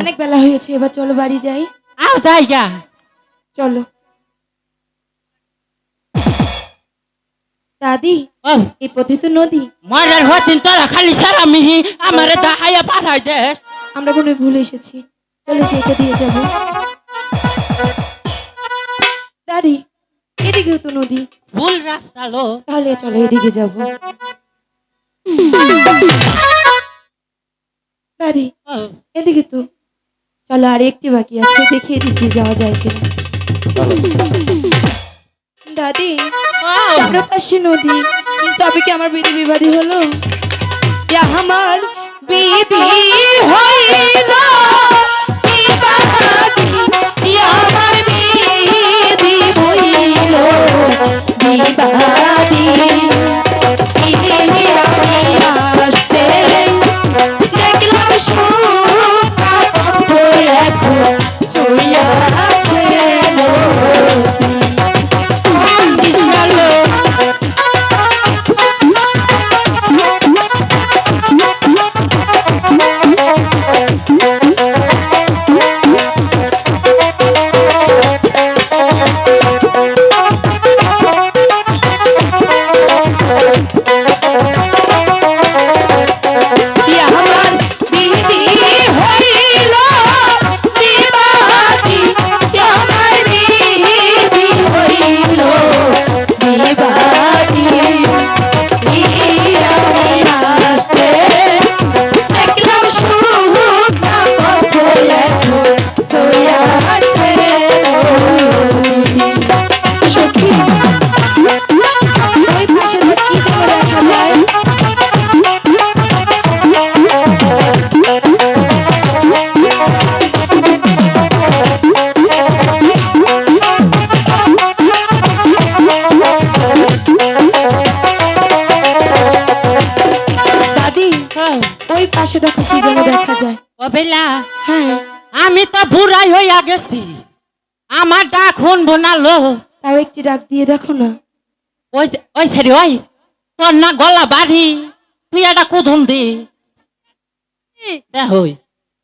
অনেক বেলা হয়েছে এবার চলো বাড়ি যাই। আও জায়গা চলো। দাদি এই পথে তো নদী। মরার হতিন তোরা খালি সারা মিহি আমারে দাহাইয়া পাঠাই দেশ আমরা মনে ভুল এসেছি। চলো যেটা দিয়ে যাব। দাদি এদিকেও তো নদী। ভুল রাস্তা লো তাহলে চলো এদিকে যাব। দাদি এদিকে তো। চলো আর একটি বাকি আছে দেখি এদিকে যাওয়া যায় কিনা। দাদি আমরা পাশে নদী। তবে কি আমার বিধি বিবাদী হলো? আমার বিধি হইল বেলা। হ্যাঁ। আমি তো বুড়াই হইয়া গেছি। আমার ডাক শুনব না লো। তাও একটি ডাক দিয়ে দেখো না। ওই ওই সেরি ওই। তোর না গলা বাড়ি। তুই একটা কুধুম দি। হই।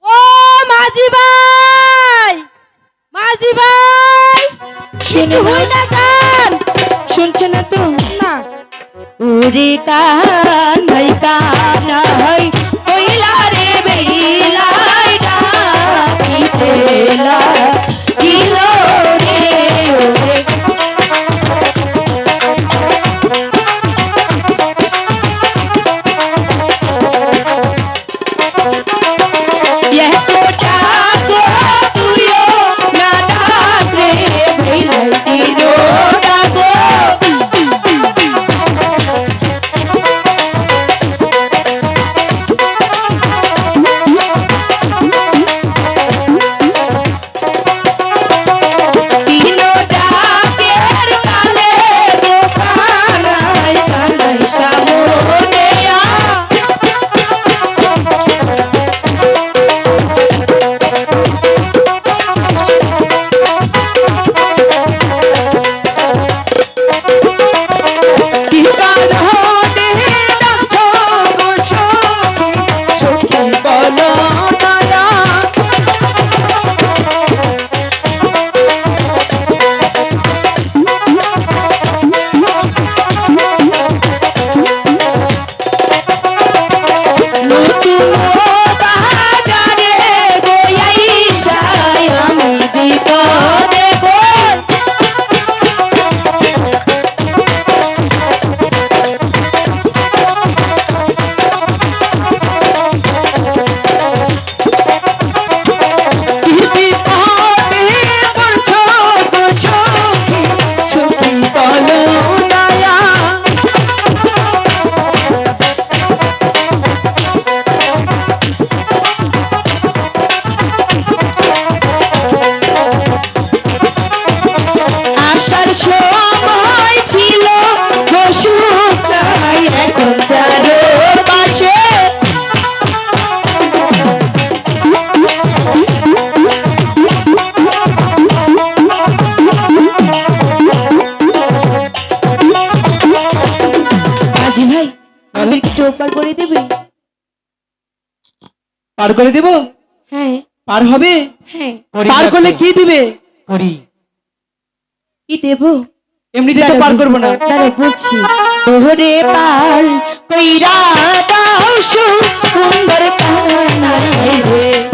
ও মাঝি ভাই! মাঝি ভাই! শুনে হই না যান শুনছে না তো? না। উড়ি কান ভাই কানাই করে দেবে? হ্যাঁ। পার হবে? হ্যাঁ। পার করলে কি দিবে? করি। কি দেবো? এমনিতে তো পার করব না। দাঁড়া বলছি ওরে পার কইরা দাও সুন্দর কানাই রে।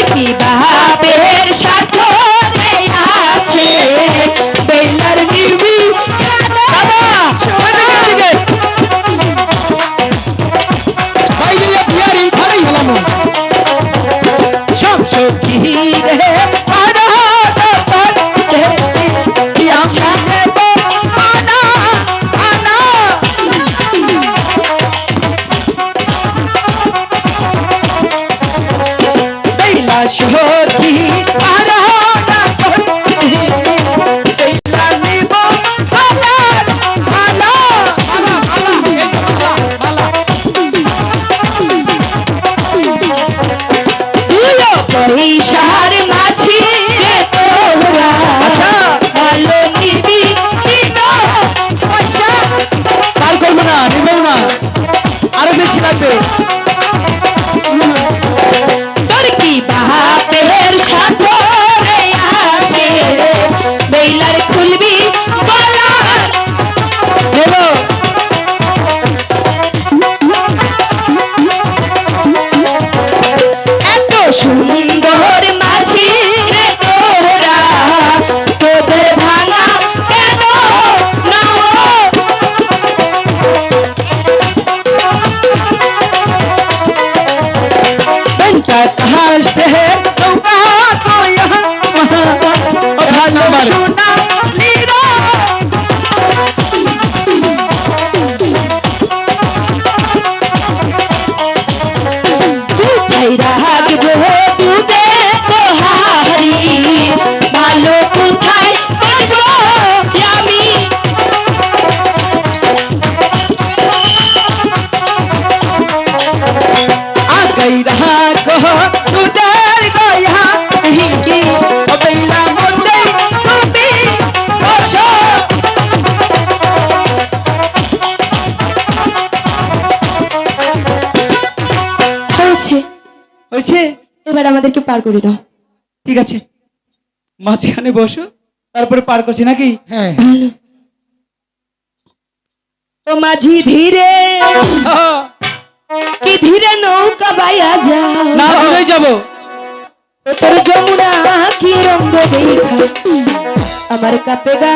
হয়েছে? এবার আমাদেরকে পার করে দাও। ঠিক আছে। মাঝখানে বসো তারপরে পার করছি নাকি? হ্যাঁ। ও মাঝি ধীরে কি ধীরে নৌকা বাইয়া যা না দূরে যাব। তোর যমুনা কি রঙ্গ দেখা আমার কাপে গা।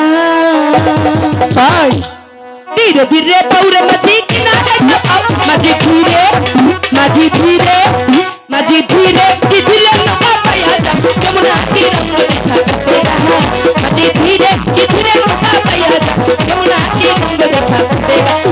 তাই ধীরে ধীরে পৌরে মাঝি কিনা দেখা মাঝি ধীরে মাঝি ধীরে। মাঝি ধীরে ধীরে যমুনা কি রঙ্গ দেখা কাপে গা মাঝি ধীরে ধীরে যমুনা কি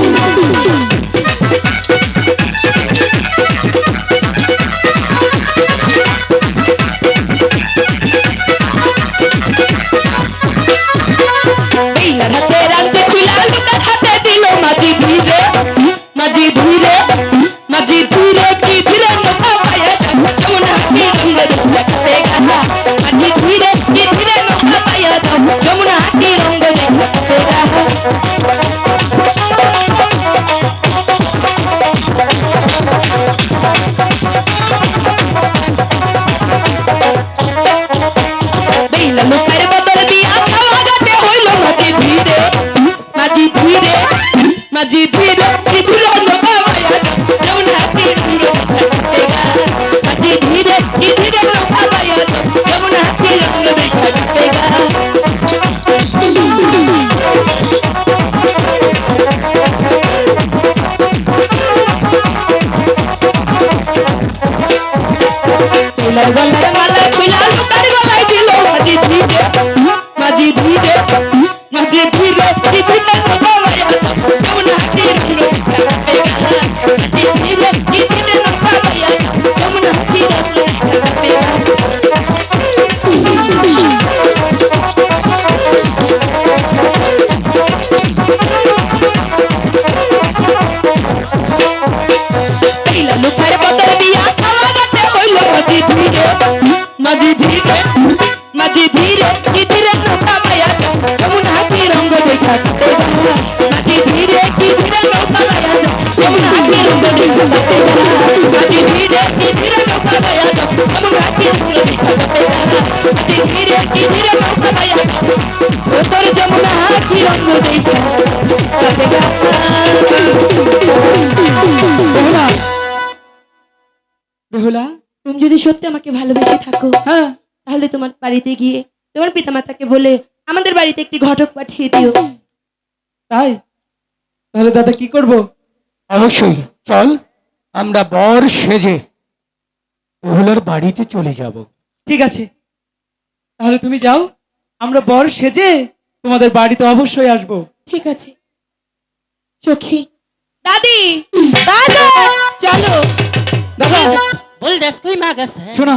তোর যমুনা কি দেখা বেহুলা তুমি যদি সত্যি আমাকে ভালোবেসে থাকো হ্যাঁ। তাহলে তোমার বাড়িতে গিয়ে তোমার পিতামাতাকে বলে আমাদের বাড়িতে একটি ঘটক পাঠিয়ে দিও। তাই? তাহলে দাদা কি করব? অবশ্যই। চল আমরা বর সেজে বেহুলার বাড়িতে চলে যাব। ঠিক আছে। তাহলে তুমি যাও আমরা বর সেজে তোমাদের বাড়িতে অবশ্যই আসব। ঠিক আছে। সখী। দাদি! দাদা! চলো। দাদা! বল দেশ কই মা গেছে? শোনো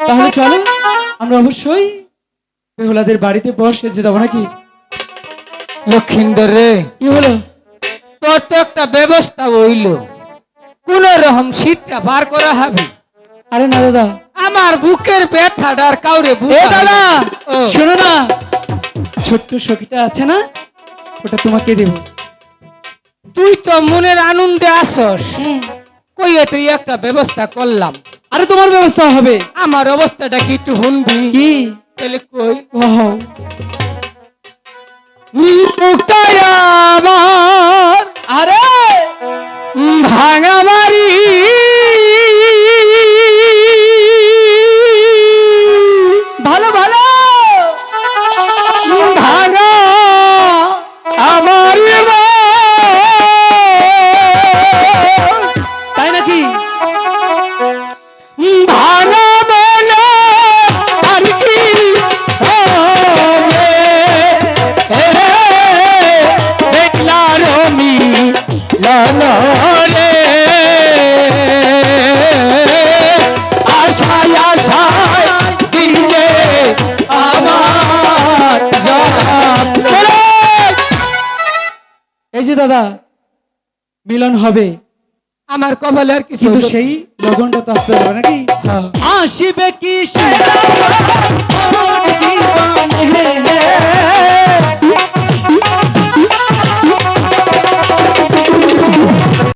তাহলে চলো আমরা অবশ্যই বেহুলাদের বাড়িতে বর সেজে যাব নাকি? লক্ষিন্দর রে কি হলো? তোর তো একটা ব্যবস্থা হইল। কোন রকম শীতটা পার করা হবে। আরে না দাদা আমার বুকের ব্যথাটা আর কাউরে এ দাদা। শোনো না ছোট্ট সখীটা আছে না? ওটা তোমাকে দেব। তুই তো মনের আনন্দে আসস। কই তুই একটা ব্যবস্থা করলাম। আরে তোমার ব্যবস্থা হবে? আমার অবস্থাটা কি একটু শুনবি? কি? তাহলে কই? আমার আরে! ভাঙা বাড়ি দাদা মিলন হবে। আমার কপালে আর কিছু কিন্তু সেই লগনটা তো আসতে হবে নাকি? হ্যাঁ। আসিবে কি সে?